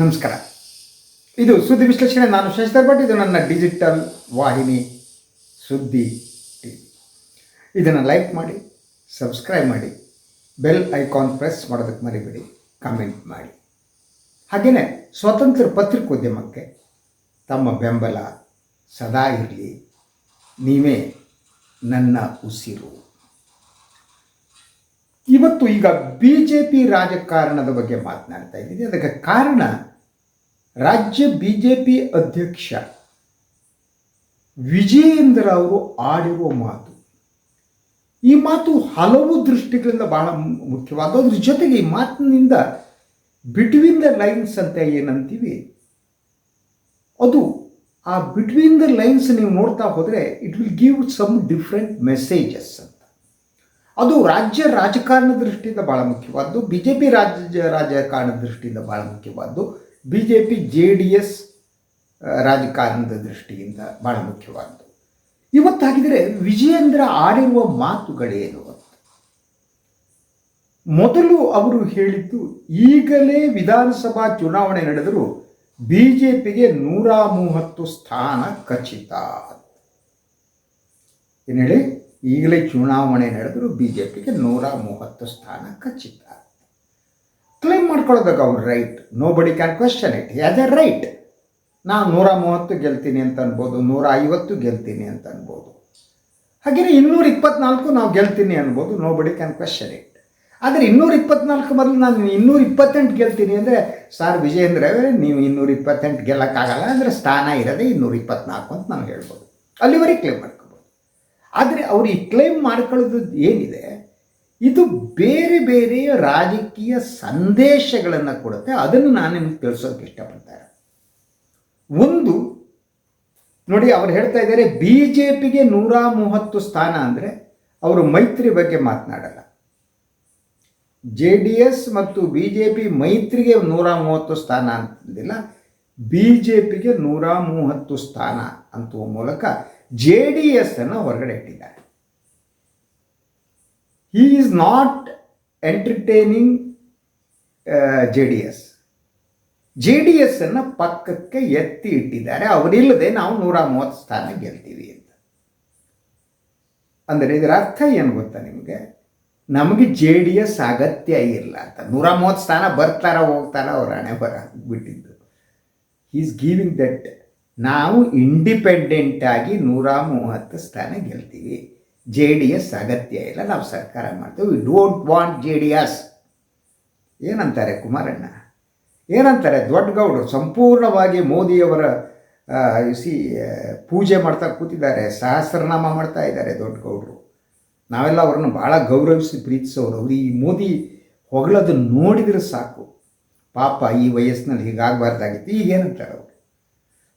ನಮಸ್ಕಾರ. ಇದು ಸುದ್ದಿ ವಿಶ್ಲೇಷಣೆ. ನಾನು ಶಶಿಧರ್ ಭಟ್. ಇದು ನನ್ನ ಡಿಜಿಟಲ್ ವಾಹಿನಿ ಸುದ್ದಿ ಇದನ್ನು ಲೈಕ್ ಮಾಡಿ ಸಬ್ಸ್ಕ್ರೈಬ್ ಮಾಡಿ ಬೆಲ್ ಐಕಾನ್ ಪ್ರೆಸ್ ಮಾಡೋದಕ್ಕೆ ಮರಿಬೇಡಿ ಕಮೆಂಟ್ ಮಾಡಿ. ಹಾಗೆಯೇ ಸ್ವತಂತ್ರ ಪತ್ರಿಕೋದ್ಯಮಕ್ಕೆ ತಮ್ಮ ಬೆಂಬಲ ಸದಾ ಇರಲಿ. ನೀವೇ ನನ್ನ ಉಸಿರು. ಇವತ್ತು ಈಗ ಬಿ ಜೆ ಪಿ ರಾಜಕಾರಣದ ಬಗ್ಗೆ ಮಾತನಾಡ್ತಾ ಇದ್ದೀನಿ. ಅದಕ್ಕೆ ಕಾರಣ ರಾಜ್ಯ ಬಿ ಜೆ ಪಿ ಅಧ್ಯಕ್ಷ ವಿಜಯೇಂದ್ರ ಅವರು ಆಡಿರುವ ಮಾತು. ಈ ಮಾತು ಹಲವು ದೃಷ್ಟಿಗಳಿಂದ ಬಹಳ ಮುಖ್ಯವಾದ ಅದ್ರ ಜೊತೆಗೆ ಈ ಮಾತಿನಿಂದ ಬಿಟ್ವೀನ್ ದ ಲೈನ್ಸ್ ಅಂತ ಏನಂತೀವಿ? ಅದು ಆ ಬಿಟ್ವೀನ್ ದ ಲೈನ್ಸ್ ನೀವು ನೋಡ್ತಾ ಹೋದರೆ it will give some different messages ಅಂತ. ಅದು ರಾಜ್ಯ ರಾಜಕಾರಣ ದೃಷ್ಟಿಯಿಂದ ಭಾಳ ಮುಖ್ಯವಾದ್ದು ಬಿ ಜೆ ಪಿ ರಾಜ್ಯ ರಾಜಕಾರಣ ದೃಷ್ಟಿಯಿಂದ ಭಾಳ ಮುಖ್ಯವಾದ್ದು B J P J D S ರಾಜಕಾರಣದ ದೃಷ್ಟಿಯಿಂದ ಭಾಳ ಮುಖ್ಯವಾದ್ದು. ಇವತ್ತಾಗಿದ್ರೆ ವಿಜಯೇಂದ್ರ ಆಡಿರುವ ಮಾತುಗಳೇನು ಮೊದಲು ಅವರು ಹೇಳಿದ್ದು, ಈಗಲೇ ವಿಧಾನಸಭಾ ಚುನಾವಣೆ ನಡೆದರೂ ಬಿ ಜೆ ಪಿಗೆ ನೂರ ಮೂವತ್ತು ಸ್ಥಾನ ಖಚಿತ ಏನು ಹೇಳಿ? ಈಗಲೇ ಚುನಾವಣೆ ನಡೆದರೂ ಬಿ ಜೆ ಪಿಗೆ ನೂರ ಮೂವತ್ತು ಸ್ಥಾನ ಖಚಿತ. ಕ್ಲೈಮ್ ಮಾಡ್ಕೊಳ್ಬೇಕು ಅವ್ರ right nobody can question it has a right ನಾನು ನೂರ ಮೂವತ್ತು ಗೆಲ್ತೀನಿ ಅಂತ ಅನ್ಬೋದು, ನೂರ ಐವತ್ತು ಗೆಲ್ತೀನಿ ಅಂತ ಅನ್ಬೋದು. ಹಾಗೆಯೇ ಇನ್ನೂರ ಇಪ್ಪತ್ನಾಲ್ಕು ನಾವು ಗೆಲ್ತೀನಿ ಅನ್ಬೋದು ನೋ ಬಡಿ ಕ್ಯಾನ್ ಕ್ವೆಶನ್ ಇಟ್ ಆದರೆ ಇನ್ನೂರ ಇಪ್ಪತ್ನಾಲ್ಕು ಮೊದಲು ನಾನು ಇನ್ನೂರ ಇಪ್ಪತ್ತೆಂಟು ಗೆಲ್ತೀನಿ ಅಂದರೆ ಸಾರ್ ವಿಜಯೇಂದ್ರ ಅವರೇ, ನೀವು ಇನ್ನೂರ ಇಪ್ಪತ್ತೆಂಟು ಗೆಲ್ಲಕ್ಕಾಗಲ್ಲ ಅಂದರೆ ಸ್ಥಾನ ಇರೋದೇ ಇನ್ನೂರ ಇಪ್ಪತ್ನಾಲ್ಕು ಅಂತ ನಾವು ಹೇಳ್ಬೋದು. ಅಲ್ಲಿವರೆಗೆ ಕ್ಲೇಮ್ ಮಾಡ್ಕೋಬೋದು. ಆದರೆ ಅವರು ಈ ಕ್ಲೇಮ್ ಮಾಡ್ಕೊಳ್ಳೋದು ಏನಿದೆ ಇದು ಬೇರೆ ಬೇರೆ ರಾಜಕೀಯ ಸಂದೇಶಗಳನ್ನು ಕೊಡುತ್ತೆ. ಅದನ್ನು ನಾನು ನಿಮ್ಗೆ ತಿಳಿಸೋಕೆ ಇಷ್ಟಪಡ್ತಾರೆ ಒಂದು, ನೋಡಿ ಅವ್ರು ಹೇಳ್ತಾ ಇದ್ದಾರೆ ಬಿ ಜೆ ಪಿಗೆ ನೂರ ಮೂವತ್ತು ಸ್ಥಾನ ಅಂದರೆ ಅವರು ಮೈತ್ರಿ ಬಗ್ಗೆ ಮಾತನಾಡಲ್ಲ. ಜೆ ಡಿ ಎಸ್ ಮತ್ತು ಬಿ ಜೆ ಪಿ ಮೈತ್ರಿಗೆ ನೂರ ಮೂವತ್ತು ಸ್ಥಾನ ಅಂತಿಲ್ಲ ಬಿ ಜೆ ಪಿಗೆ ನೂರ ಮೂವತ್ತು ಸ್ಥಾನ ಅಂತುವ ಮೂಲಕ ಜೆ ಡಿ ಎಸ್ ಅನ್ನು ಹೊರಗಡೆ ಇಟ್ಟಿದ್ದಾರೆ. He is not entertaining J D S J D S ಅನ್ನು ಪಕ್ಕಕ್ಕೆ ಎತ್ತಿ ಇಟ್ಟಿದ್ದಾರೆ. ಅವರಿಲ್ಲದೆ ನಾವು ನೂರ ಮೂವತ್ತು ಸ್ಥಾನ ಗೆಲ್ತೀವಿ ಅಂತ. ಅಂದರೆ ಇದರ ಅರ್ಥ ಏನು ಗೊತ್ತಾ ನಿಮಗೆ? ನಮಗೆ ಜೆ ಡಿ ಎಸ್ ಅಗತ್ಯ ಇಲ್ಲ ಅಂತ. ನೂರ ಮೂವತ್ತು ಸ್ಥಾನ ಬರ್ತಾರ, ಹೋಗ್ತಾರ, ಅವ್ರ ಹಣೆ ಬರ ಬಿಟ್ಟಿದ್ದು. ಈಸ್ ಗೀವಿಂಗ್ ದಟ್ ನಾವು ಇಂಡಿಪೆಂಡೆಂಟ್ ಆಗಿ ನೂರ ಮೂವತ್ತು ಸ್ಥಾನ ಗೆಲ್ತೀವಿ. ಜೆ ಡಿ ಎಸ್ ಅಗತ್ಯ ಇಲ್ಲ. ನಾವು ಸರ್ಕಾರ ಮಾಡ್ತೀವಿ. We don't want J D S. ಏನಂತಾರೆ ಕುಮಾರಣ್ಣ? ಏನಂತಾರೆ? ದೊಡ್ಡ ಗೌಡರು ಸಂಪೂರ್ಣವಾಗಿ ಮೋದಿಯವರ ಸಿ ಪೂಜೆ ಮಾಡ್ತಾ ಕೂತಿದ್ದಾರೆ. ಸಹಸ್ರನಾಮ ಮಾಡ್ತಾ ಇದ್ದಾರೆ ದೊಡ್ಡ ಗೌಡರು ನಾವೆಲ್ಲ ಅವ್ರನ್ನು ಭಾಳ ಗೌರವಿಸಿ ಪ್ರೀತಿಸೋರು. ಅವರು ಈ ಮೋದಿ ಹೊಗಳೋದನ್ನು ನೋಡಿದರೆ ಸಾಕು. ಪಾಪ ಈ ವಯಸ್ಸಿನಲ್ಲಿ ಹೀಗಾಗಬಾರ್ದಾಗಿತ್ತು. ಈಗೇನಂತಾರೆ ಅವರು?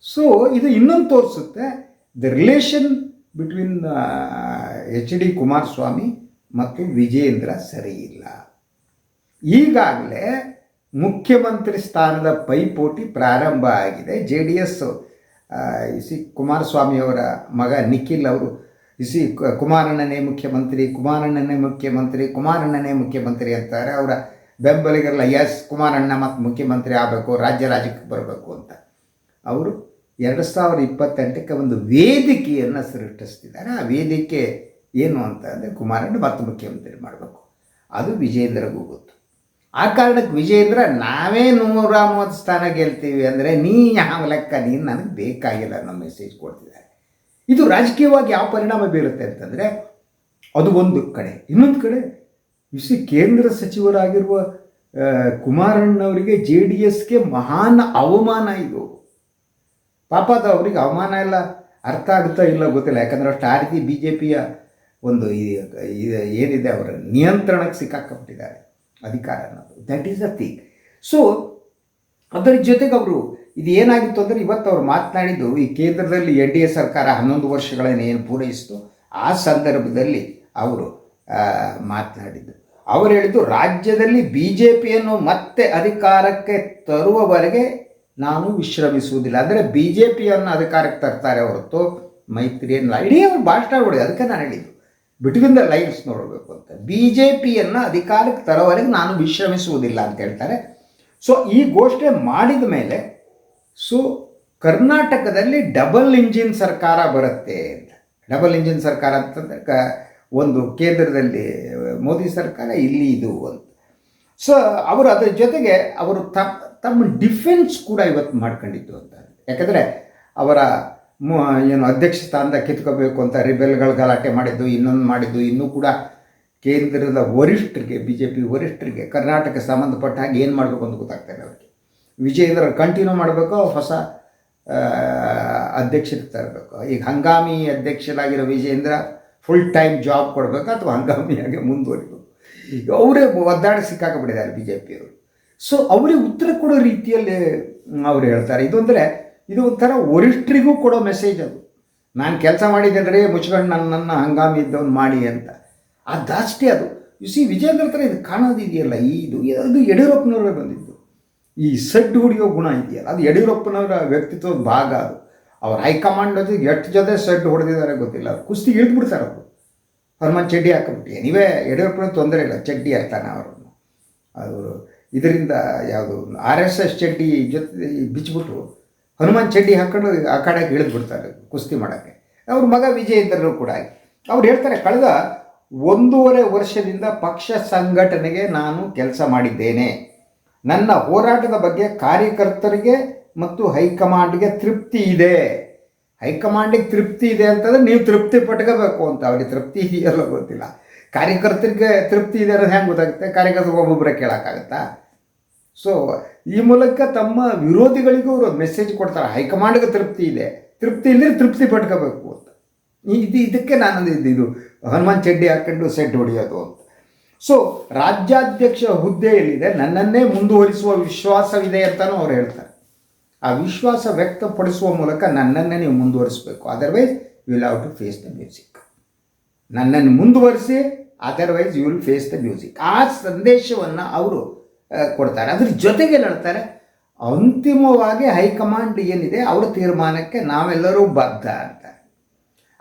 ಸೊ ಇದು ಇನ್ನೊಂದು ತೋರಿಸುತ್ತೆ. The relation between H D Kumaraswamy ಮತ್ತು ವಿಜೇಂದ್ರ ಸರಿಯಿಲ್ಲ ಈಗಾಗಲೇ ಮುಖ್ಯಮಂತ್ರಿ ಸ್ಥಾನದ ಪೈಪೋಟಿ ಪ್ರಾರಂಭ ಆಗಿದೆ. ಜೆ ಡಿ ಎಸ್ ಸಿ ಕುಮಾರಸ್ವಾಮಿಯವರ ಮಗ ನಿಖಿಲ್ ಅವರು ಕ- ಕುಮಾರಣ್ಣನೇ ಮುಖ್ಯಮಂತ್ರಿ ಕುಮಾರಣ್ಣನೇ ಮುಖ್ಯಮಂತ್ರಿ ಕುಮಾರಣ್ಣನೇ ಮುಖ್ಯಮಂತ್ರಿ ಅಂತಾರೆ. ಅವರ ಬೆಂಬಲಿಗರಲ್ಲ, ಎಸ್, ಕುಮಾರಣ್ಣ ಮತ್ತು ಮುಖ್ಯಮಂತ್ರಿ ಆಗಬೇಕು, ರಾಜ್ಯ ರಾಜ್ಯಕ್ಕೆ ಬರಬೇಕು ಅಂತ. ಅವರು ಎರಡು ಸಾವಿರದ ಇಪ್ಪತ್ತೆಂಟಕ್ಕೆ ಒಂದು ವೇದಿಕೆಯನ್ನು ಸೃಷ್ಟಿಸ್ತಿದ್ದಾರೆ. ಆ ವೇದಿಕೆ ಏನು ಅಂತ ಅಂದರೆ ಕುಮಾರಣ್ಣ ಮತ್ತೆ ಮುಖ್ಯಮಂತ್ರಿ ಮಾಡಬೇಕು. ಅದು ವಿಜೇಂದ್ರಗೂ ಗೊತ್ತು ಆ ಕಾರಣಕ್ಕೆ ವಿಜೇಂದ್ರ ನಾವೇ ನೂರ ಮೂವತ್ತು ಸ್ಥಾನ ಗೆಲ್ತೀವಿ ಅಂದರೆ ನೀ ಯಾವ ಲೆಕ್ಕ, ನೀನು ನನಗೆ ಬೇಕಾಗಿಲ್ಲ ಅನ್ನೋ ಮೆಸೇಜ್ ಕೊಡ್ತಿದ್ದಾರೆ. ಇದು ರಾಜಕೀಯವಾಗಿ ಯಾವ ಪರಿಣಾಮ ಬೀರುತ್ತೆ ಅಂತಂದರೆ ಅದು ಒಂದು ಕಡೆ. ಇನ್ನೊಂದು ಕಡೆ ಇಸಿ ಕೇಂದ್ರ ಸಚಿವರಾಗಿರುವ ಕುಮಾರಣ್ಣವರಿಗೆ ಜೆ ಡಿ ಎಸ್ಗೆ ಮಹಾನ್ ಅವಮಾನ ಇದು. ಪಾಪ ಅವರಿಗೆ ಅವ್ರಿಗೆ ಅವಮಾನ ಎಲ್ಲ ಅರ್ಥ ಆಗುತ್ತಾ ಇಲ್ಲ ಗೊತ್ತಿಲ್ಲ. ಯಾಕಂದ್ರೆ ಅಷ್ಟು ಆ ರೀತಿ ಬಿ ಜೆ ಪಿಯ ಒಂದು ಏನಿದೆ ಅವರ ನಿಯಂತ್ರಣಕ್ಕೆ ಸಿಕ್ಕಾಕೊಂಡಿದ್ದಾರೆ ಅಧಿಕಾರ ಅನ್ನೋದು that is a thing so ಅದರ ಜೊತೆಗೆ ಅವರು ಇದು ಏನಾಗಿತ್ತು ಅಂದರೆ ಇವತ್ತು ಅವ್ರು ಮಾತನಾಡಿದ್ದು ಈ ಕೇಂದ್ರದಲ್ಲಿ ಎನ್ ಡಿ ಎ ಸರ್ಕಾರ ಹನ್ನೊಂದು ವರ್ಷಗಳನ್ನು ಏನು ಪೂರೈಸಿತು ಆ ಸಂದರ್ಭದಲ್ಲಿ ಅವರು ಮಾತನಾಡಿದ್ದು. ಅವರು ಹೇಳಿದ್ದು ರಾಜ್ಯದಲ್ಲಿ ಬಿ ಜೆ ಪಿಯನ್ನು ಮತ್ತೆ ಅಧಿಕಾರಕ್ಕೆ ತರುವವರೆಗೆ ನಾನು ವಿಶ್ರಮಿಸುವುದಿಲ್ಲ. ಅಂದರೆ ಬಿ ಜೆ ಪಿಯನ್ನು ಅಧಿಕಾರಕ್ಕೆ ತರ್ತಾರೆ ಹೊರತು ಮೈತ್ರಿಯನ್ನು ಇಡೀ ಅವ್ರು ಭಾಷಣ ಅದಕ್ಕೆ ನಾನು ಹೇಳಿದ್ದು. ಬಿಟ್ವೀನ್ ದ ಲೈನ್ಸ್ ನೋಡಬೇಕು ಅಂತ. ಬಿ ಜೆ ಪಿಯನ್ನು ಅಧಿಕಾರಕ್ಕೆ ತರೋವರೆಗೆ ನಾನು ವಿಶ್ರಮಿಸುವುದಿಲ್ಲ ಅಂತ ಹೇಳ್ತಾರೆ. ಸೊ ಈ ಘೋಷಣೆ ಮಾಡಿದ ಮೇಲೆ ಸೊ ಕರ್ನಾಟಕದಲ್ಲಿ ಡಬಲ್ ಇಂಜಿನ್ ಸರ್ಕಾರ ಬರುತ್ತೆ ಅಂತ. ಡಬಲ್ ಇಂಜಿನ್ ಸರ್ಕಾರ ಅಂತಂದ್ರೆ, ಕ, ಒಂದು ಕೇಂದ್ರದಲ್ಲಿ, ಮೋದಿ ಸರ್ಕಾರ, ಇಲ್ಲಿ ಇದು ಅಂತ. ಸೊ ಅವರು ಅದರ ಜೊತೆಗೆ ಅವರು ತಮ್ಮ ತಮ್ಮ ಡಿಫೆನ್ಸ್ ಕೂಡ ಇವತ್ತು ಮಾಡ್ಕೊಂಡಿದ್ದು ಅಂತ. ಯಾಕಂದರೆ ಅವರ ಏನು ಅಧ್ಯಕ್ಷ ಸ್ಥಾನದ ಕಿತ್ಕೋಬೇಕು ಅಂತ ರಿಬೆಲ್ಗಳು ಗಲಾಟೆ ಮಾಡಿದ್ದು, ಇನ್ನೊಂದು ಮಾಡಿದ್ದು, ಇನ್ನೂ ಕೂಡ ಕೇಂದ್ರದ ವರಿಷ್ಠರಿಗೆ ಬಿ ಜೆ ಪಿ ವರಿಷ್ಠರಿಗೆ, ಕರ್ನಾಟಕ ಸಂಬಂಧಪಟ್ಟ ಹಾಗೆ ಏನು ಮಾಡಬೇಕು ಅಂತ ಗೊತ್ತಾಗ್ತಾ ಅವರಿಗೆ. ವಿಜಯೇಂದ್ರ ಕಂಟಿನ್ಯೂ ಮಾಡಬೇಕು, ಹೊಸ ಅಧ್ಯಕ್ಷರಿಗೆ ತರಬೇಕು? ಈಗ ಹಂಗಾಮಿ ಅಧ್ಯಕ್ಷರಾಗಿರೋ ವಿಜಯೇಂದ್ರ ಫುಲ್ ಟೈಮ್ ಜಾಬ್ ಕೊಡಬೇಕು ಅಥವಾ ಹಂಗಾಮಿಯಾಗಿ ಮುಂದುವರಿಬೇಕು? ಈಗ ಅವರೇ ಒದ್ದಾಡ ಸಿಕ್ಕಾಕಬಿಟ್ಟಿದ್ದಾರೆ ಬಿ ಜೆ ಪಿಯವರು ಸೊ ಅವರಿಗೆ ಉತ್ತರ ಕೊಡೋ ರೀತಿಯಲ್ಲಿ ಅವ್ರು ಹೇಳ್ತಾರೆ. ಇದು ಅಂದರೆ ಇದು ಒಂಥರ ವರಿಷ್ಠರಿಗೂ ಕೊಡೋ ಮೆಸೇಜ್ ಅದು. ನಾನು ಕೆಲಸ ಮಾಡಿದ್ದೇನೆ ರೀ ಮುಚ್ಕೊಂಡು ನನ್ನನ್ನು ಹಂಗಾಮಿ ಇದ್ದವನು ಮಾಡಿ ಅಂತ. ಅದಷ್ಟೇ ಅದು. ಯು ಸಿ ವಿಜೇಂದ್ರ ಹತ್ರ ಇದು ಕಾಣೋದಿದೆಯಲ್ಲ ಇದು ಅದು ಯಡಿಯೂರಪ್ಪನವರೇ ಬಂದಿದ್ದು. ಈ ಸಡ್ಡು ಹುಡುಗಿಯೋ ಗುಣ ಇದೆಯಲ್ಲ, ಅದು ಯಡಿಯೂರಪ್ಪನವರ ವ್ಯಕ್ತಿತ್ವದ ಭಾಗ ಅದು. ಅವ್ರ ಹೈಕಮಾಂಡ್ ಅದು ಎಷ್ಟು ಜೊತೆ ಸಡ್ಡು ಹೊಡೆದಿದ್ದಾರೆ ಗೊತ್ತಿಲ್ಲ. ಅವ್ರು ಕುಸ್ತಿ ಇಳಿದ್ಬಿಡ್ತಾರೆ ಅವರು. ಹನುಮಾನ್ ಚಡ್ಡಿ ಹಾಕಿಬಿಟ್ಟು. ನೀವೇ ಯಡಿಯೂರಪ್ಪನ ತೊಂದರೆ ಇಲ್ಲ, ಚಡ್ಡಿ ಹಾಕ್ತಾನೆ ಅವರನ್ನು. ಅವರು ಇದರಿಂದ ಯಾವುದು, ಆರ್ ಎಸ್ ಎಸ್ ಚಡ್ಡಿ ಜೊತೆ ಬಿಚ್ಚಿಬಿಟ್ಟು ಹನುಮಾನ್ ಚಡ್ಡಿ ಹಾಕೊಂಡು ಆ ಕಡೆಗೆ ಇಳಿದ್ಬಿಡ್ತಾರೆ ಕುಸ್ತಿ ಮಾಡೋಕ್ಕೆ. ಅವ್ರ ಮಗ ವಿಜಯೇಂದ್ರರು ಕೂಡ ಅವ್ರು ಹೇಳ್ತಾರೆ, ಕಳೆದ ಒಂದೂವರೆ ವರ್ಷದಿಂದ ಪಕ್ಷ ಸಂಘಟನೆಗೆ ನಾನು ಕೆಲಸ ಮಾಡಿದ್ದೇನೆ. ನನ್ನ ಹೋರಾಟದ ಬಗ್ಗೆ ಕಾರ್ಯಕರ್ತರಿಗೆ ಮತ್ತು ಹೈಕಮಾಂಡ್ಗೆ ತೃಪ್ತಿ ಇದೆ. ಹೈಕಮಾಂಡಿಗೆ ತೃಪ್ತಿ ಇದೆ ಅಂತಂದ್ರೆ ನೀವು ತೃಪ್ತಿ ಪಟ್ಕೋಬೇಕು ಅಂತ. ಅವ್ರಿಗೆ ತೃಪ್ತಿ ಇದೆಯಲ್ಲ ಗೊತ್ತಿಲ್ಲ. ಕಾರ್ಯಕರ್ತರಿಗೆ ತೃಪ್ತಿ ಇದೆ ಅನ್ನೋದು ಹೆಂಗೆ ಗೊತ್ತಾಗುತ್ತೆ? ಕಾರ್ಯಕರ್ತರು ಒಬ್ಬೊಬ್ಬರೇ ಕೇಳೋಕ್ಕಾಗತ್ತಾ? ಸೊ ಈ ಮೂಲಕ ತಮ್ಮ ವಿರೋಧಿಗಳಿಗೂ ಅವರು ಮೆಸೇಜ್ ಕೊಡ್ತಾರೆ. ಹೈಕಮಾಂಡ್ಗೆ ತೃಪ್ತಿ ಇದೆ. ತೃಪ್ತಿ ಇಲ್ಲದ್ರೆ ತೃಪ್ತಿ ಪಟ್ಕೋಬೇಕು ಅಂತ. ಇದು ಇದಕ್ಕೆ ನಾನು ಇದು ಹನುಮಾನ್ ಚಡ್ಡಿ ಹಾಕೊಂಡು ಸೆಟ್ ಹೊಡೆಯೋದು ಅಂತ. ಸೊ ರಾಜ್ಯಾಧ್ಯಕ್ಷ ಹುದ್ದೆಯಲ್ಲಿದೆ ನನ್ನನ್ನೇ ಮುಂದುವರಿಸುವ ವಿಶ್ವಾಸವಿದೆ ಅಂತಲೂ ಅವ್ರು ಹೇಳ್ತಾರೆ. ಆ ವಿಶ್ವಾಸ ವ್ಯಕ್ತಪಡಿಸುವ ಮೂಲಕ ನನ್ನನ್ನೇ ನೀವು ಮುಂದುವರಿಸಬೇಕು. Otherwise you will have to face the music ನನ್ನನ್ನು ಮುಂದುವರಿಸಿ otherwise you will face the music ಆ ಸಂದೇಶವನ್ನು ಅವರು ಕೊಡ್ತಾರೆ. ಅದ್ರ ಜೊತೆಗೆ ಹೇಳ್ತಾರೆ, ಅಂತಿಮವಾಗಿ ಹೈಕಮಾಂಡ್ ಏನಿದೆ, ಅವರ ತೀರ್ಮಾನಕ್ಕೆ ನಾವೆಲ್ಲರೂ ಬದ್ಧ ಅಂತ.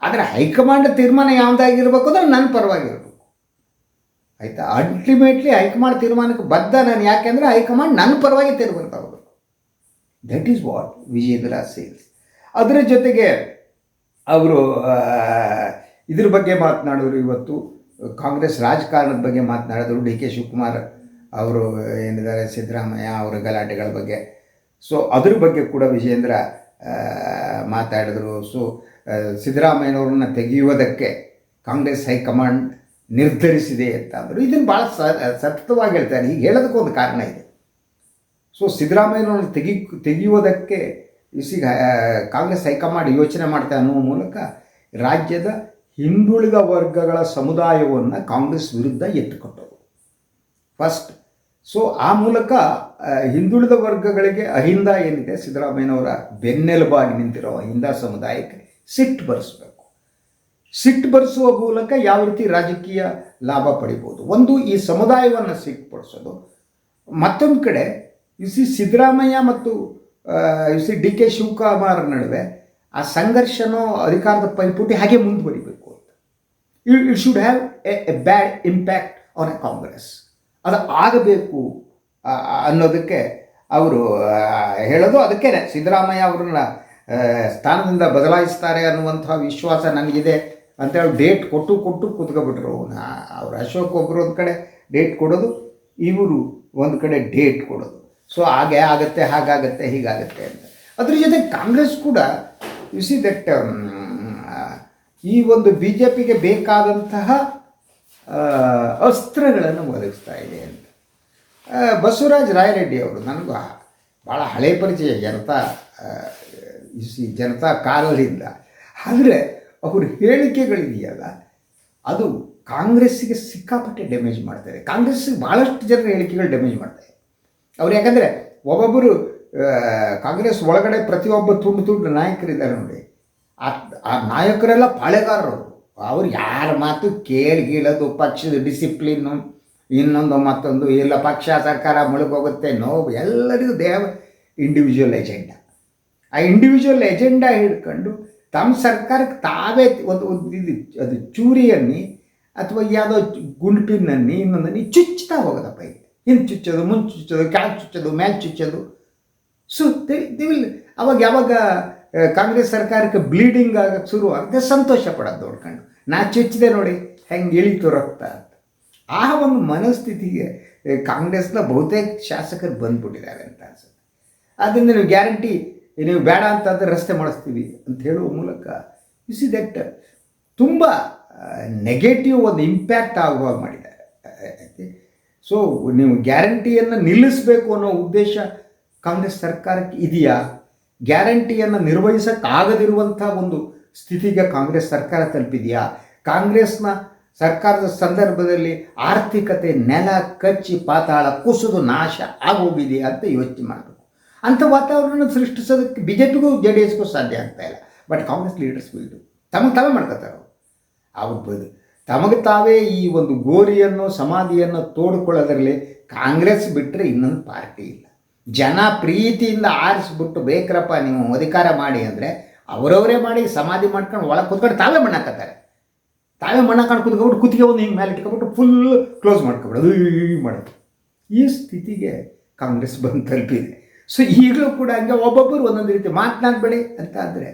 ಆದರೆ ಹೈಕಮಾಂಡ್ ತೀರ್ಮಾನ ಯಾವುದಾಗಿರ್ಬೇಕು ಅಂದ್ರೆ ನನ್ನ ಪರವಾಗಿರ್ಬೇಕು. ಆಯಿತಾ? ಅಲ್ಟಿಮೇಟ್ಲಿ ಹೈಕಮಾಂಡ್ ತೀರ್ಮಾನಕ್ಕೆ ಬದ್ಧ ನಾನು ಯಾಕೆಂದರೆ ಹೈಕಮಾಂಡ್ ನನ್ನ ಪರವಾಗಿ ತೀರ್ಮಾನ ತಗೋಬೇಕು ದಟ್ ಈಸ್ ವಾಟ್ ವಿಜೇಂದ್ರ ಸೇಲ್ಸ್ ಅದರ ಜೊತೆಗೆ ಅವರು ಇದ್ರ ಬಗ್ಗೆ ಮಾತನಾಡೋರು ಇವತ್ತು, ಕಾಂಗ್ರೆಸ್ ರಾಜಕಾರಣದ ಬಗ್ಗೆ ಮಾತನಾಡಿದ್ರು ಡಿ ಕೆ ಶಿವಕುಮಾರ್. ಅವರು ಏನಿದ್ದಾರೆ, ಸಿದ್ದರಾಮಯ್ಯ ಅವರ ಗಲಾಟೆಗಳ ಬಗ್ಗೆ. ಸೊ ಅದ್ರ ಬಗ್ಗೆ ಕೂಡ ವಿಜೇಂದ್ರ ಮಾತಾಡಿದರು. ಸೊ ಸಿದ್ದರಾಮಯ್ಯನವ್ರನ್ನ ತೆಗೆಯುವುದಕ್ಕೆ ಕಾಂಗ್ರೆಸ್ ಹೈಕಮಾಂಡ್ ನಿರ್ಧರಿಸಿದೆ ಅಂತ ಅಂದರು. ಇದನ್ನು ಭಾಳ ಸತತವಾಗಿ ಹೇಳ್ತಾರೆ. ಹೀಗೆ ಹೇಳೋದಕ್ಕೊಂದು ಕಾರಣ ಇದೆ. ಸೊ ಸಿದ್ದರಾಮಯ್ಯನವ್ರನ್ನ ತೆಗಿ, ತೆಗೆಯುವುದಕ್ಕೆ ಈಗ ಕಾಂಗ್ರೆಸ್ ಹೈಕಮಾಂಡ್ ಯೋಚನೆ ಮಾಡ್ತಾ ಅನ್ನುವ ಮೂಲಕ ರಾಜ್ಯದ ಹಿಂದುಳಿದ ವರ್ಗಗಳ ಸಮುದಾಯವನ್ನು ಕಾಂಗ್ರೆಸ್ ವಿರುದ್ಧ ಎತ್ತುಕೊಟ್ಟರು. ಫಸ್ಟ್ ಸೊ ಆ ಮೂಲಕ ಹಿಂದುಳಿದ ವರ್ಗಗಳಿಗೆ ಅಹಿಂದ ಏನಿದೆ, ಸಿದ್ದರಾಮಯ್ಯನವರ ಬೆನ್ನೆಲುಬಾಗಿ ನಿಂತಿರೋ ಅಹಿಂದ ಸಮುದಾಯಕ್ಕೆ ಸಿಟ್ಟು ಬರೆಸಬೇಕು. ಸಿಟ್ಟು ಬರೆಸುವ ಮೂಲಕ ಯಾವ ರೀತಿ ರಾಜಕೀಯ ಲಾಭ ಪಡಿಬೋದು? ಒಂದು, ಈ ಸಮುದಾಯವನ್ನು ಸಿಟ್ಟುಪಡಿಸೋದು ಮತ್ತೊಂದು ಕಡೆ ಇಸಿ ಸಿದ್ದರಾಮಯ್ಯ ಮತ್ತು ಇಸಿ ಡಿ ಕೆ ಶಿವಕುಮಾರ್ ನಡುವೆ ಆ ಸಂಘರ್ಷನೋ ಅಧಿಕಾರದ ಪೈಪೋಟಿ ಹಾಗೆ ಮುಂದುವರಿಬೇಕು ಅಂತ. You should have a bad impact on a Congress ಅದು ಆಗಬೇಕು ಅನ್ನೋದಕ್ಕೆ ಅವರು ಹೇಳೋದು ಅದಕ್ಕೆ ಸಿದ್ದರಾಮಯ್ಯ ಅವ್ರನ್ನ ಸ್ಥಾನದಿಂದ ಬದಲಾಯಿಸ್ತಾರೆ ಅನ್ನುವಂಥ ವಿಶ್ವಾಸ ನನಗಿದೆ ಅಂತೇಳಿ ಡೇಟ್ ಕೊಟ್ಟು ಕೊಟ್ಟು ಕೂತ್ಕೊಬಿಟ್ರು. ಅವ್ರು ಅಶೋಕ್ ಒಬ್ಬರು ಒಂದು ಕಡೆ ಡೇಟ್ ಕೊಡೋದು, ಇವರು ಒಂದು ಕಡೆ ಡೇಟ್ ಕೊಡೋದು. ಸೊ, ಹಾಗೆ ಆಗುತ್ತೆ, ಹಾಗಾಗತ್ತೆ, ಹೀಗಾಗತ್ತೆ ಅಂತ. ಅದ್ರ ಜೊತೆ ಕಾಂಗ್ರೆಸ್ ಕೂಡ ಯು ಸಿ ದಟ್ ಈ ಒಂದು ಬಿ ಜೆ ಪಿಗೆ ಬೇಕಾದಂತಹ ಅಸ್ತ್ರಗಳನ್ನು ಒದಗಿಸ್ತಾ ಇದೆ ಅಂತ. ಬಸವರಾಜ್ ರಾಯರೆಡ್ಡಿ ಅವರು ನನಗೂ ಭಾಳ ಹಳೆ ಪರಿಚಯ ಜನತಾ ಈ ಜನತಾ ಕಾಲದಿಂದ ಆದರೆ ಅವ್ರ ಹೇಳಿಕೆಗಳಿದೆಯಲ್ಲ, ಅದು ಕಾಂಗ್ರೆಸ್ಸಿಗೆ ಸಿಕ್ಕಾಪಟ್ಟೆ ಡ್ಯಾಮೇಜ್ ಮಾಡ್ತಾರೆ ಕಾಂಗ್ರೆಸ್ಸಿಗೆ ಭಾಳಷ್ಟು ಜನರ ಹೇಳಿಕೆಗಳು ಡ್ಯಾಮೇಜ್ ಮಾಡ್ತಾರೆ ಅವ್ರು ಯಾಕಂದರೆ ಒಬ್ಬೊಬ್ಬರು ಕಾಂಗ್ರೆಸ್ ಒಳಗಡೆ ಪ್ರತಿಯೊಬ್ಬ ತುಂಡು ತುಂಡು ನಾಯಕರಿದ್ದಾರೆ ನೋಡಿ. ಆ ನಾಯಕರೆಲ್ಲ ಪಾಳೆಗಾರರು. ಅವ್ರು ಯಾರ ಮಾತು ಕೇಳಿ ಗೀಳೋದು ಪಕ್ಷದ ಡಿಸಿಪ್ಲಿನ್ನು ಇನ್ನೊಂದು ಮತ್ತೊಂದು ಇಲ್ಲ ಪಕ್ಷ, ಸರ್ಕಾರ ಮುಳುಗೋಗುತ್ತೆ ನೋ ಎಲ್ಲರಿಗೂ ದೇವ ಇಂಡಿವಿಜುವಲ್ ಎಜೆಂಡಾ ಆ ಇಂಡಿವಿಜುವಲ್ ಎಜೆಂಡಾ ಹಿಡ್ಕೊಂಡು ತಮ್ಮ ಸರ್ಕಾರಕ್ಕೆ ತಾವೇ ಒಂದು ಇದು, ಅದು ಚೂರಿಯನ್ನಿ, ಅಥವಾ ಯಾವುದೋ ಗುಂಪಿನನ್ನಿ ಇನ್ನೊಂದನ್ನಿ ಚುಚ್ಚುತ್ತಾ ಹೋಗೋದಪ್ಪ ಇದು ಹಿಂದೆ ಚುಚ್ಚೋದು ಮುಂಚೆ ಚುಚ್ಚೋದು, ಕೆಳಗೆ ಚುಚ್ಚೋದು ಮೇಲೆ ಚುಚ್ಚೋದು. ಸೊ ದಿ ಅವಾಗ ಯಾವಾಗ ಕಾಂಗ್ರೆಸ್ ಸರ್ಕಾರಕ್ಕೆ ಬ್ಲೀಡಿಂಗ್ ಆಗಕ್ಕೆ ಶುರು ಆಗದೆ ಸಂತೋಷ ಪಡೋದು ನೋಡ್ಕೊಂಡು ನಾ ಚುಚ್ಚಿದೆ ನೋಡಿ, ಹೆಂಗೆ ಇಳಿತು ರಕ್ತ ಅಂತ. ಆ ಒಂದು ಮನಸ್ಥಿತಿಗೆ ಕಾಂಗ್ರೆಸ್ನ ಬಹುತೇಕ ಶಾಸಕರು ಬಂದ್ಬಿಟ್ಟಿದ್ದಾರೆ ಅಂತ ಅನ್ಸುತ್ತೆ. ಆದ್ದರಿಂದ ನೀವು ಗ್ಯಾರಂಟಿ ನೀವು ಬೇಡ ಅಂತಂದರೆ ರಸ್ತೆ ಮಾಡಿಸ್ತೀವಿ ಅಂತ ಹೇಳುವ ಮೂಲಕ ಯು ಸಿ ದಟ್ ತುಂಬ ನೆಗೆಟಿವ್ ಒಂದು ಇಂಪ್ಯಾಕ್ಟ್ ಆಗುವಾಗ ಮಾಡಿದ್ದಾರೆ. ಸೊ ನೀವು ಗ್ಯಾರಂಟಿಯನ್ನು ನಿಲ್ಲಿಸಬೇಕು ಅನ್ನೋ ಉದ್ದೇಶ ಕಾಂಗ್ರೆಸ್ ಸರ್ಕಾರಕ್ಕೆ ಇದೆಯಾ? ಗ್ಯಾರಂಟಿಯನ್ನು ನಿರ್ವಹಿಸಕ್ಕಾಗದಿರುವಂಥ ಒಂದು ಸ್ಥಿತಿಗೆ ಕಾಂಗ್ರೆಸ್ ಸರ್ಕಾರ ತಲುಪಿದೆಯಾ? ಕಾಂಗ್ರೆಸ್ನ ಸರ್ಕಾರದ ಸಂದರ್ಭದಲ್ಲಿ ಆರ್ಥಿಕತೆ ನೆಲ, ಕಚ್ಚಿ, ಪಾತಾಳ ಕುಸಿದು ನಾಶ ಆಗೋಗಿದೆಯಾ ಅಂತ ಯೋಚನೆ ಮಾಡಬೇಕು. ಅಂಥ ವಾತಾವರಣ ಸೃಷ್ಟಿಸೋದಕ್ಕೆ ಬಿ ಜೆ ಪಿಗೂ ಜೆ ಡಿ ಎಸ್ಗೂ ಸಾಧ್ಯ ಆಗ್ತಾ ಬಟ್ ಕಾಂಗ್ರೆಸ್ ಲೀಡರ್ಸ್ ಬಿಲ್ಡು ತಮಗೆ ತಾವೇ ಮಾಡ್ಕೋತಾರೆ ಅವ್ರು. ತಮಗೆ ತಾವೇ ಈ ಒಂದು ಗೋರಿಯನ್ನು, ಸಮಾಧಿಯನ್ನು ತೋಡ್ಕೊಳ್ಳೋದ್ರಲ್ಲಿ ಕಾಂಗ್ರೆಸ್ ಬಿಟ್ಟರೆ ಇನ್ನೊಂದು ಪಾರ್ಟಿ ಇಲ್ಲ. ಜನ ಪ್ರೀತಿಯಿಂದ ಆರಿಸ್ಬಿಟ್ಟು ಬೇಕ್ರಪ್ಪ, ನೀವು ಅಧಿಕಾರ ಮಾಡಿ ಅಂದರೆ ಅವರವರೇ ಮಾಡಿ ಸಮಾಧಿ ಮಾಡ್ಕೊಂಡು ಒಳಗೆ ಕೂತ್ಕೊಂಡು ತಾವೇ ಮಣ್ಣಾಕತ್ತಾರೆ ತಾವೇ ಮಣ್ಣಾಕೊಂಡು ಕೂತ್ಕೊಂಡು ಕುತ್ತಿಗೆ ಒಂದು ಹಿಂಗೆ ಮೇಲೆ ಇಟ್ಕೊಬಿಟ್ಟು ಫುಲ್ ಕ್ಲೋಸ್ ಮಾಡ್ಕೊಬಿಡೋದು. ಮಾಡೋದು. ಈ ಸ್ಥಿತಿಗೆ ಕಾಂಗ್ರೆಸ್ ಬಂದು ತಲುಪಿದೆ. ಸೊ ಈಗಲೂ ಕೂಡ ಹಂಗೆ ಒಬ್ಬೊಬ್ಬರು ಒಂದೊಂದು ರೀತಿ ಮಾತನಾಡಬೇಡಿ ಅಂತ ಅಂದರೆ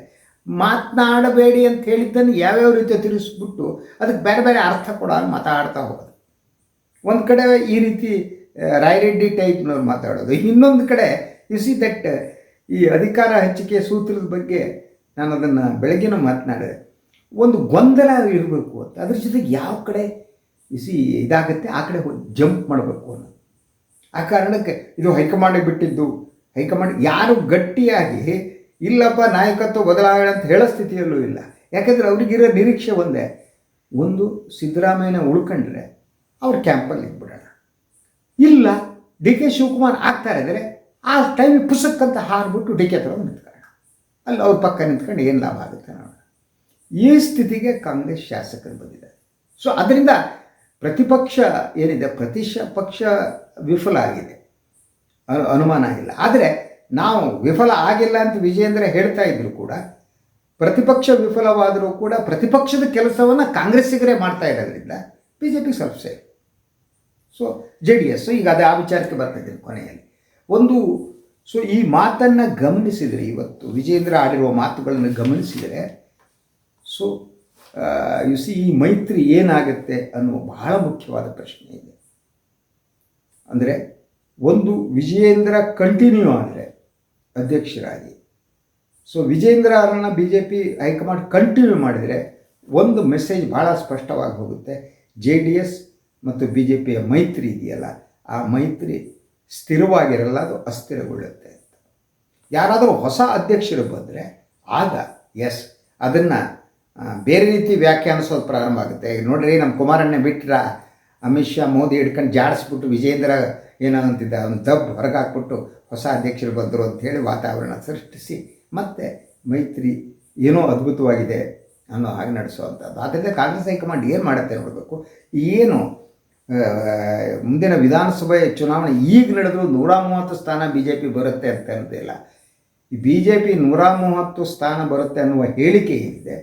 ಮಾತನಾಡಬೇಡಿ ಅಂತ ಹೇಳಿದ್ದನ್ನು ಯಾವ್ಯಾವ ರೀತಿ ತಿಳಿಸ್ಬಿಟ್ಟು ಅದಕ್ಕೆ ಬೇರೆ ಬೇರೆ ಅರ್ಥ ಕೊಡೋ ಮಾತಾಡ್ತಾ ಹೋಗೋದು. ಒಂದು ಕಡೆ ಈ ರೀತಿ ರಾಯರೆಡ್ಡಿ ಟೈಪ್ನವ್ರು ಮಾತಾಡೋದು. ಇನ್ನೊಂದು ಕಡೆ ಯು ಸಿ ದಟ್ ಈ ಅಧಿಕಾರ ಹಂಚಿಕೆ ಸೂತ್ರದ ಬಗ್ಗೆ ನಾನು ಅದನ್ನು ಬೆಳಗ್ಗೆನೂ ಮಾತನಾಡಿದೆ. ಒಂದು ಗೊಂದಲ ಇರಬೇಕು ಅಂತ. ಅದ್ರ ಜೊತೆಗೆ ಯಾವ ಕಡೆ ಸಿ ಇದಾಗುತ್ತೆ, ಆ ಕಡೆ ಹೋಗಿ ಜಂಪ್ ಮಾಡಬೇಕು ಅನ್ನೋ ಆ ಕಾರಣಕ್ಕೆ ಇದು ಹೈಕಮಾಂಡಿಗೆ ಬಿಟ್ಟಿದ್ದು. ಹೈಕಮಾಂಡ್ ಯಾರು ಗಟ್ಟಿಯಾಗಿ, ಇಲ್ಲಪ್ಪ, ನಾಯಕತ್ವ ಬದಲಾವಣೆ ಅಂತ ಹೇಳೋ ಸ್ಥಿತಿಯಲ್ಲೂ ಇಲ್ಲ. ಯಾಕಂದರೆ ಅವ್ರಿಗಿರೋ ನಿರೀಕ್ಷೆ ಒಂದೇ. ಒಂದು ಸಿದ್ದರಾಮಯ್ಯನ ಉಳ್ಕೊಂಡ್ರೆ ಅವ್ರ ಕ್ಯಾಂಪಲ್ಲಿ ಇದ್ಬಿಡೋಣ. ಇಲ್ಲ ಡಿ ಕೆ ಶಿವಕುಮಾರ್ ಆಗ್ತಾ ಇದ್ದರೆ ಆ ಟೈಮಿಗೆ ಪುಸ್ತಕಂತ ಹಾರ್ಬಿಟ್ಟು ಡಿ ಕೆ ಹತ್ರ ನಿಂತ್ಕೊಳ್ಳೋಣ ಅಲ್ಲಿ ಅವ್ರ ಪಕ್ಕ ನಿಂತ್ಕೊಂಡು ಏನು ಲಾಭ ಆಗುತ್ತೆ ನೋಡೋಣ ಈ ಸ್ಥಿತಿಗೆ ಕಾಂಗ್ರೆಸ್ ಶಾಸಕರು ಬಂದಿದ್ದಾರೆ. ಸೊ ಅದರಿಂದ ಪ್ರತಿಪಕ್ಷ ಏನಿದೆ ಪ್ರತಿಶ ಪಕ್ಷ ವಿಫಲ ಆಗಿದೆ. ಅನು- ಅನುಮಾನ ಇಲ್ಲ ಆದರೆ ನಾವು ವಿಫಲ ಆಗಿಲ್ಲ ಅಂತ ವಿಜೇಂದ್ರ ಹೇಳ್ತಾ ಇದ್ರು ಕೂಡ, ಪ್ರತಿಪಕ್ಷ ವಿಫಲವಾದರೂ ಕೂಡ ಪ್ರತಿಪಕ್ಷದ ಕೆಲಸವನ್ನು ಕಾಂಗ್ರೆಸ್ಸಿಗರೇ ಮಾಡ್ತಾ ಇರೋದ್ರಿಂದ ಬಿ ಜೆ ಪಿ ಸ್ವಲ್ಪ ಸೊ ಜೆ ಡಿ ಎಸ್ ಈಗ ಅದೇ ಆ ವಿಚಾರಕ್ಕೆ ಬರ್ತಾ ಇದ್ದೀನಿ ಕೊನೆಯಲ್ಲಿ. ಒಂದು ಸೊ ಈ ಮಾತನ್ನು ಗಮನಿಸಿದರೆ ಇವತ್ತು ವಿಜೇಂದ್ರ ಆಡಿರುವ ಮಾತುಗಳನ್ನು ಗಮನಿಸಿದರೆ ಸೊ ಯು ಸಿ ಈ ಮೈತ್ರಿ ಏನಾಗುತ್ತೆ ಅನ್ನುವ ಬಹಳ ಮುಖ್ಯವಾದ ಪ್ರಶ್ನೆ ಇದೆ. ಅಂದರೆ, ಒಂದು, ವಿಜಯೇಂದ್ರ ಕಂಟಿನ್ಯೂ ಆದರೆ ಅಧ್ಯಕ್ಷರಾಗಿ. ಸೊ ವಿಜೇಂದ್ರ ಅವರನ್ನು B J P high command continue ಮಾಡಿದರೆ, ಒಂದು ಮೆಸೇಜ್ ಭಾಳ ಸ್ಪಷ್ಟವಾಗಿ ಹೋಗುತ್ತೆ. ಜೆ ಡಿ ಎಸ್ ಮತ್ತು ಬಿ ಜೆ ಪಿಯ ಮೈತ್ರಿ ಇದೆಯಲ್ಲ, ಆ ಮೈತ್ರಿ ಸ್ಥಿರವಾಗಿರಲ್ಲ, ಅದು ಅಸ್ಥಿರಗೊಳ್ಳುತ್ತೆ ಅಂತ. ಯಾರಾದರೂ ಹೊಸ ಅಧ್ಯಕ್ಷರು ಬಂದರೆ ಆಗ ಎಸ್ ಅದನ್ನು ಬೇರೆ ರೀತಿ ವ್ಯಾಖ್ಯಾನಿಸೋದು ಪ್ರಾರಂಭ ಆಗುತ್ತೆ. ಈಗ ನೋಡ್ರಿ, ನಮ್ಮ ಕುಮಾರಣ್ಣ ಬಿಟ್ರ ಅಮಿತ್ ಶಾ, ಮೋದಿ ಹಿಡ್ಕೊಂಡು ಜಾಡಿಸ್ಬಿಟ್ಟು ವಿಜೇಂದ್ರ ಏನೋ ಅಂತಿದ್ದ, ಅವ್ನು ದಬ್ ಹೊರಗೆ ಹಾಕ್ಬಿಟ್ಟು ಹೊಸ ಅಧ್ಯಕ್ಷರು ಬಂದರು ಅಂಥೇಳಿ ವಾತಾವರಣ ಸೃಷ್ಟಿಸಿ, ಮತ್ತೆ ಮೈತ್ರಿ ಏನೋ ಅದ್ಭುತವಾಗಿದೆ ಅನ್ನೋ ಹಾಗೆ ನಡೆಸುವಂಥದ್ದು. ಆದ್ದರಿಂದ ಕಾಂಗ್ರೆಸ್ ಹೈಕಮಾಂಡ್ ಏನು ಮಾಡುತ್ತೆ ನೋಡಬೇಕು? ಏನು ಮುಂದಿನ ವಿಧಾನಸಭೆ ಚುನಾವಣೆ ಈಗ ನಡೆದರೂ ನೂರ ಮೂವತ್ತು ಸ್ಥಾನ ಬಿ ಜೆ ಪಿ ಬರುತ್ತೆ ಅಂತ ಅನ್ನೋದಿಲ್ಲ ಈ ಬಿ ಜೆ ಪಿ ನೂರ ಮೂವತ್ತು ಸ್ಥಾನ ಬರುತ್ತೆ ಅನ್ನುವ ಹೇಳಿಕೆ ಏನಿದೆ?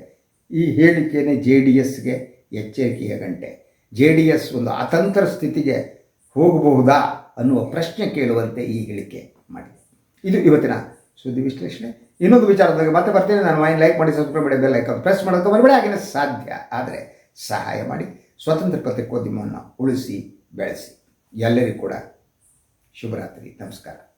ಈ ಹೇಳಿಕೆನೇ ಜೆ ಡಿ ಎಸ್ಗೆ ಎಚ್ಚರಿಕೆಯ ಗಂಟೆ. ಜೆ ಡಿ ಎಸ್ ಒಂದು ಅತಂತ್ರ ಸ್ಥಿತಿಗೆ ಹೋಗಬಹುದಾ ಅನ್ನುವ ಪ್ರಶ್ನೆ ಕೇಳುವಂತೆ ಈ ಹೇಳಿಕೆ ಮಾಡಿದೆ. ಇದು ಇವತ್ತಿನ ಸುದ್ದಿ ವಿಶ್ಲೇಷಣೆ. ಇನ್ನೊಂದು ವಿಚಾರದಾಗ ಮತ್ತೆ ಬರ್ತೇನೆ. ನಾನು ಮೈನ್ ಲೈಕ್ ಮಾಡಿ, ಸಬ್ಸ್ಕ್ರೈಬ್ ಮಾಡಿ, ಬೆಲ್ ಐಕಾನ್ ಪ್ರೆಸ್ ಮಾಡೋಕೆ ಬರಬೇಡಿ ಆಗಿನ ಸಾಧ್ಯ ಆದರೆ ಸಹಾಯ ಮಾಡಿ. ಸ್ವತಂತ್ರ ಪತ್ರಿಕೋದ್ಯಮವನ್ನು ಉಳಿಸಿ ಬೆಳೆಸಿ. ಎಲ್ಲರಿಗೂ ಕೂಡ ಶುಭರಾತ್ರಿ. ನಮಸ್ಕಾರ.